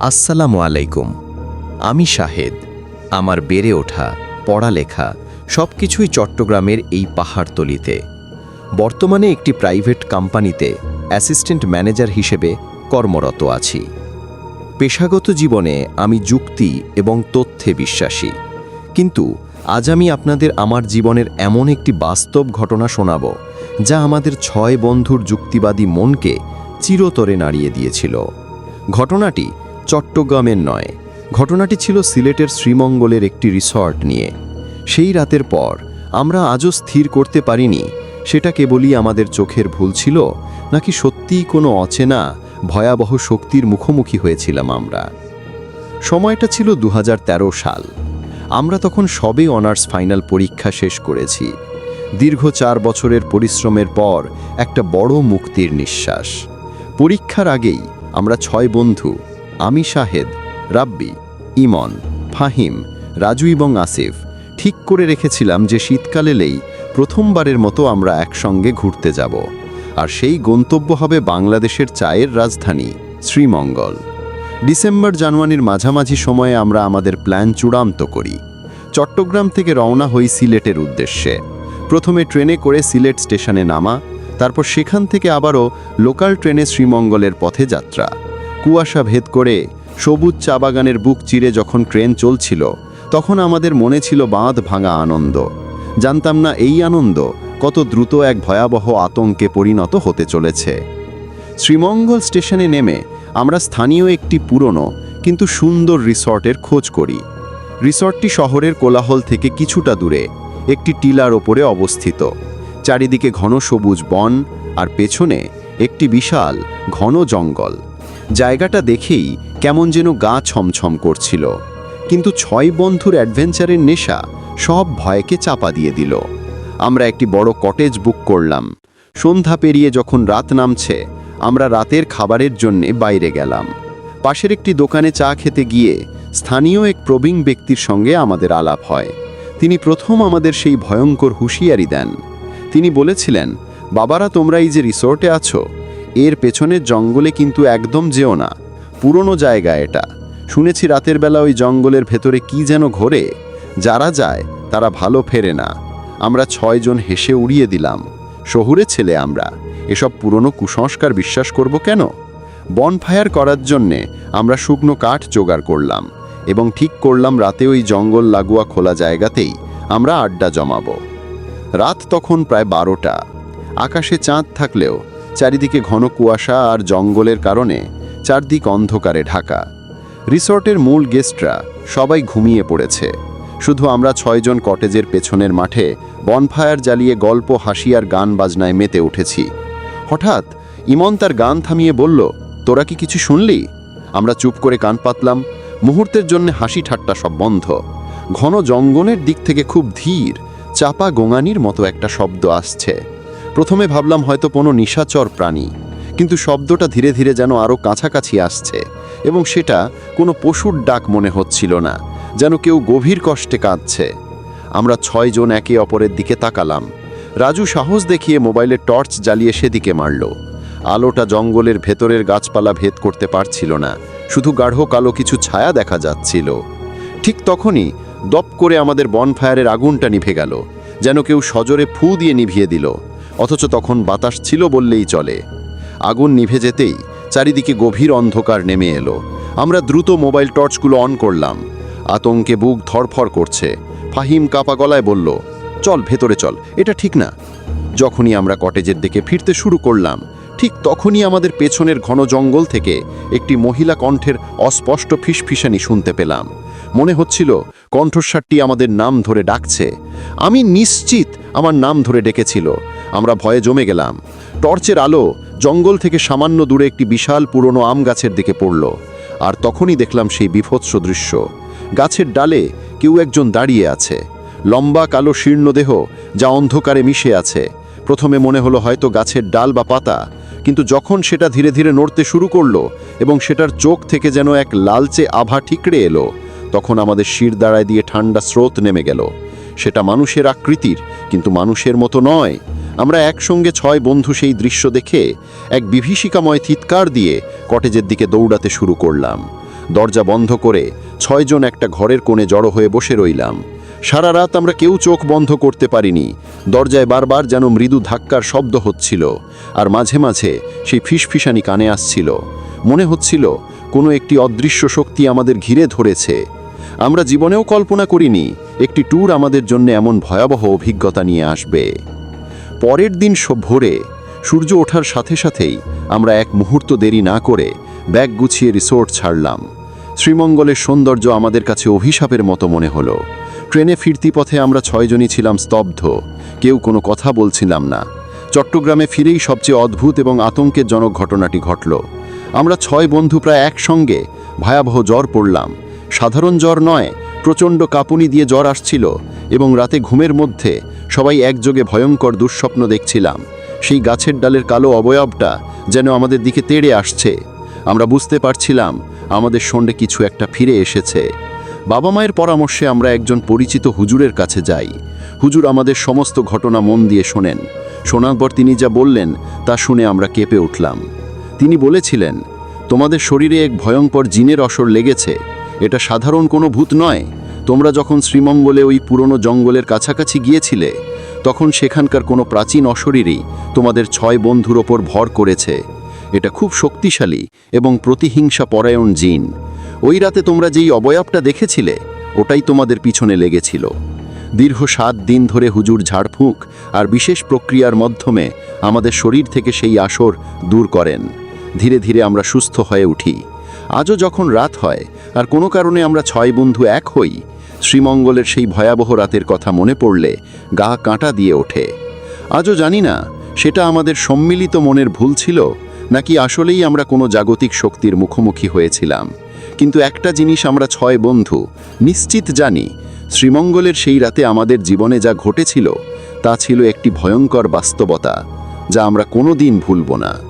আসসালামু আলাইকুম। আমি শাহেদ। আমার বেড়ে ওঠা, পড়ালেখা সব কিছুই চট্টগ্রামের এই পাহাড়তলিতে। বর্তমানে একটি প্রাইভেট কোম্পানিতে অ্যাসিস্ট্যান্ট ম্যানেজার হিসেবে কর্মরত আছি। পেশাগত জীবনে আমি যুক্তি এবং তথ্যে বিশ্বাসী। কিন্তু আজ আমি আপনাদের আমার জীবনের এমন একটি বাস্তব ঘটনা শোনাব, যা আমাদের ছয় বন্ধুর যুক্তিবাদী মনকে চিরতরে নাড়িয়ে দিয়েছিল। ঘটনাটি চট্টগ্রামের নয়। ঘটনাটি ছিল সিলেটের শ্রীমঙ্গলের একটি রিসর্ট নিয়ে। সেই রাতের পর, আমরা আজও স্থির করতে পারিনি, সেটা কেবলই আমাদের চোখের ভুল ছিল, নাকি সত্যিই কোনো অচেনা, ভয়াবহ শক্তির মুখোমুখি হয়েছিলাম আমরা। সময়টা ছিল দু হাজার তেরো সাল। আমরা তখন সবে অনার্স ফাইনাল পরীক্ষা শেষ করেছি। দীর্ঘ চার বছরের পরিশ্রমের পর একটা বড় মুক্তির নিঃশ্বাস। পরীক্ষার আগেই আমরা ছয় বন্ধু আমি শাহেদ, রাব্বি, ইমন, ফাহিম, রাজু এবং আসিফ ঠিক করে রেখেছিলাম যে শীতকাল এলেই প্রথমবারের মতো আমরা একসঙ্গে ঘুরতে যাব। আর সেই গন্তব্য হবে বাংলাদেশের চায়ের রাজধানী, শ্রীমঙ্গল। ডিসেম্বর জানুয়ারির মাঝামাঝি সময়ে আমরা আমাদের প্ল্যান চূড়ান্ত করি। চট্টগ্রাম থেকে রওনা হই সিলেটের উদ্দেশ্যে। প্রথমে ট্রেনে করে সিলেট স্টেশনে নামা, তারপর সেখান থেকে আবারও লোকাল ট্রেনে শ্রীমঙ্গলের পথে যাত্রা। কুয়াশা ভেদ করে সবুজ চা বাগানের বুক চিরে যখন ট্রেন চলছিল, তখন আমাদের মনে ছিল বাঁধ ভাঙা আনন্দ। জানতাম না এই আনন্দ কত দ্রুত এক ভয়াবহ আতঙ্কে পরিণত হতে চলেছে। শ্রীমঙ্গল স্টেশনে নেমে আমরা স্থানীয় একটি পুরনো কিন্তু সুন্দর রিসর্টের খোঁজ করি। রিসর্টটি শহরের কোলাহল থেকে কিছুটা দূরে, একটি টিলার ওপরে অবস্থিত। চারিদিকে ঘন সবুজ বন আর পেছনে একটি বিশাল ঘন জঙ্গল। জায়গাটা দেখেই কেমন যেন গা ছমছম করছিল। কিন্তু ছয় বন্ধুর অ্যাডভেঞ্চারের নেশা সব ভয়কে চাপা দিয়ে দিল। আমরা একটি বড় কটেজ বুক করলাম। সন্ধ্যা পেরিয়ে যখন রাত নামছে, আমরা রাতের খাবারের জন্য বাইরে গেলাম। পাশের একটি দোকানে চা খেতে গিয়ে স্থানীয় এক প্রবীণ ব্যক্তির সঙ্গে আমাদের আলাপ হয়। তিনি প্রথম আমাদের সেই ভয়ঙ্কর হুঁশিয়ারি দেন। তিনি বলেছিলেন, বাবারা, তোমরা এই যে রিসোর্টে আছো এর পেছনের জঙ্গলে কিন্তু একদম যেও না। পুরনো জায়গা এটা। শুনেছি রাতের বেলা ওই জঙ্গলের ভেতরে কি যেন ঘোরে। যারা যায়, তারা ভালো ফেরে না। আমরা ছয়জন হেসে উড়িয়ে দিলাম। শহুরে ছেলে আমরা। এসব পুরনো কুসংস্কার বিশ্বাস করব কেন? বনফায়ার করার জন্যে আমরা শুকনো কাঠ জোগাড় করলাম এবং ঠিক করলাম রাতে ওই জঙ্গল লাগোয়া খোলা জায়গাতেই আমরা আড্ডা জমাবো। রাত তখন প্রায় বারোটা। আকাশে চাঁদ থাকলেও চারিদিকে ঘন কুয়াশা আর জঙ্গলের কারণে চারদিক অন্ধকারে ঢাকা। রিসর্টের মূল গেস্টরা সবাই ঘুমিয়ে পড়েছে। শুধু আমরা ছয়জন কটেজের পেছনের মাঠে বনফায়ার জ্বালিয়ে গল্প, হাসি আর গান বাজনায় মেতে উঠেছি। হঠাৎ ইমন তার গান থামিয়ে বলল, তোরা কি কিছু শুনলি? আমরা চুপ করে কান পাতলাম। মুহূর্তের জন্য হাসি ঠাট্টা সব বন্ধ। ঘন জঙ্গলের দিক থেকে খুব ধীর, চাপা গোঙানির মতো একটা শব্দ আসছে। প্রথমে ভাবলাম হয়তো কোনো নিশাচর প্রাণী, কিন্তু শব্দটা ধীরে ধীরে যেন আরও কাছাকাছি আসছে, এবং সেটা কোনো পশুর ডাক মনে হচ্ছিল না, যেন কেউ গভীর কষ্টে কাঁদছে। আমরা ছয়জন একে অপরের দিকে তাকালাম। রাজু সাহস দেখিয়ে মোবাইলে টর্চ জ্বালিয়ে সেদিকে মারল। আলোটা জঙ্গলের ভেতরের গাছপালা ভেদ করতে পারছিল না, শুধু গাঢ় কালো কিছু ছায়া দেখা যাচ্ছিল। ঠিক তখনই দপ করে আমাদের বনফায়ারের আগুনটা নিভে গেল, যেন কেউ সজোরে ফু দিয়ে নিভিয়ে দিল। অথচ তখন বাতাস ছিল বললেই চলে। আগুন নিভে যেতেই চারিদিকে গভীর অন্ধকার নেমে এলো। আমরা দ্রুত মোবাইল টর্চগুলো অন করলাম। আতঙ্কে বুক ধরফর করছে। ফাহিম কাপা গলায় বলল, চল, ভেতরে চল, এটা ঠিক না। যখনই আমরা কটেজের দিকে ফিরতে শুরু করলাম, ঠিক তখনই আমাদের পেছনের ঘন জঙ্গল থেকে একটি মহিলা কণ্ঠের অস্পষ্ট ফিসফিসানি শুনতে পেলাম। মনে হচ্ছিল, কণ্ঠস্বারটি আমাদের নাম ধরে ডাকছে। আমি নিশ্চিত আমার নাম ধরে ডেকেছিল। আমরা ভয়ে জমে গেলাম। টর্চের আলো জঙ্গল থেকে সামান্য দূরে একটি বিশাল পুরনো আম গাছের দিকে পড়ল। আর তখনই দেখলাম সেই বিভৎস দৃশ্য। গাছের ডালে কেউ একজন দাঁড়িয়ে আছে। লম্বা কালো শীর্ণ দেহ যা অন্ধকারে মিশে আছে। প্রথমে মনে হলো হয়তো গাছের ডাল বা পাতা, কিন্তু যখন সেটা ধীরে ধীরে নড়তে শুরু করল এবং সেটার চোখ থেকে যেন এক লালচে আভা ঠিকড়ে এলো, তখন আমাদের শির দাঁড়ায় দিয়ে ঠান্ডা স্রোত নেমে গেল। সেটা মানুষের আকৃতির, কিন্তু মানুষের মতো নয়। আমরা একসঙ্গে ছয় বন্ধু সেই দৃশ্য দেখে এক বিভীষিকাময় চিৎকার দিয়ে কটেজের দিকে দৌড়াতে শুরু করলাম। দরজা বন্ধ করে ছয়জন একটা ঘরের কোণে জড়ো হয়ে বসে রইলাম। সারা রাত আমরা কেউ চোখ বন্ধ করতে পারিনি। দরজায় বারবার যেন মৃদু ধাক্কার শব্দ হচ্ছিল আর মাঝে মাঝে সেই ফিসফিসানি কানে আসছিল। মনে হচ্ছিল কোনো একটি অদৃশ্য শক্তি আমাদের ঘিরে ধরেছে। আমরা জীবনেও কল্পনা করিনি একটি ট্যুর আমাদের জন্য এমন ভয়াবহ অভিজ্ঞতা নিয়ে আসবে। পরের দিন ভোরে সূর্য ওঠার সাথে সাথেই আমরা এক মুহূর্ত দেরি না করে ব্যাগ গুছিয়ে রিসোর্ট ছাড়লাম। শ্রীমঙ্গলের সৌন্দর্য আমাদের কাছে অভিশাপের মতো মনে হলো। ট্রেনে ফিরতি পথে আমরা ছয়জনই ছিলাম স্তব্ধ, কেউ কোনো কথা বলছিলাম না। চট্টগ্রামে ফিরেই সবচেয়ে অদ্ভুত এবং আতঙ্কেরজনক ঘটনাটি ঘটল। আমরা ছয় বন্ধু প্রায় একসঙ্গে ভয়াবহ জ্বর পড়লাম। সাধারণ জ্বর নয়, প্রচণ্ড কাঁপুনি দিয়ে জ্বর আসছিল এবং রাতে ঘুমের মধ্যে সবাই একযোগে ভয়ঙ্কর দুঃস্বপ্ন দেখছিলাম। সেই গাছের ডালের কালো অবয়বটা যেন আমাদের দিকে তেড়ে আসছে। আমরা বুঝতে পারছিলাম আমাদের সঙ্গে কিছু একটা ফিরে এসেছে। বাবা মায়ের পরামর্শে আমরা একজন পরিচিত হুজুরের কাছে যাই। হুজুর আমাদের সমস্ত ঘটনা মন দিয়ে শোনেন। শোনার পর তিনি যা বললেন তা শুনে আমরা কেঁপে উঠলাম। তিনি বলেছিলেন, তোমাদের শরীরে এক ভয়ঙ্কর জিনের অসর লেগেছে। এটা সাধারণ কোনো ভূত নয়। তোমরা যখন শ্রীমঙ্গলে ওই পুরনো জঙ্গলের কাছাকাছি গিয়েছিলে তখন সেখানকার কোনো প্রাচীন অশরীরই তোমাদের ছয় বন্ধুর ওপর ভর করেছে। এটা খুব শক্তিশালী এবং প্রতিহিংসা পরায়ণ জিন। ওই রাতে তোমরা যেই অবয়বটা দেখেছিলে, ওটাই তোমাদের পিছনে লেগেছিল। দীর্ঘ সাত দিন ধরে হুজুর ঝাড়ফুঁক আর বিশেষ প্রক্রিয়ার মাধ্যমে আমাদের শরীর থেকে সেই আসর দূর করেন। ধীরে ধীরে আমরা সুস্থ হয়ে উঠি। আজও যখন রাত হয়, আর কোনো কারণে আমরা ছয় বন্ধু এক হই শ্রীমঙ্গলের সেই ভয়াবহ রাতের কথা মনে পড়লে গা কাঁটা দিয়ে ওঠে। আজও জানি না, সেটা আমাদের সম্মিলিত মনের ভুল ছিল, নাকি আসলেই আমরা কোনো জাগতিক শক্তির মুখোমুখি হয়েছিলাম। কিন্তু একটা জিনিস আমরা ছয় বন্ধু, নিশ্চিত জানি, শ্রীমঙ্গলের সেই রাতে আমাদের জীবনে যা ঘটেছিল, তা ছিল একটি ভয়ঙ্কর বাস্তবতা, যা আমরা কোনোদিন ভুলব না।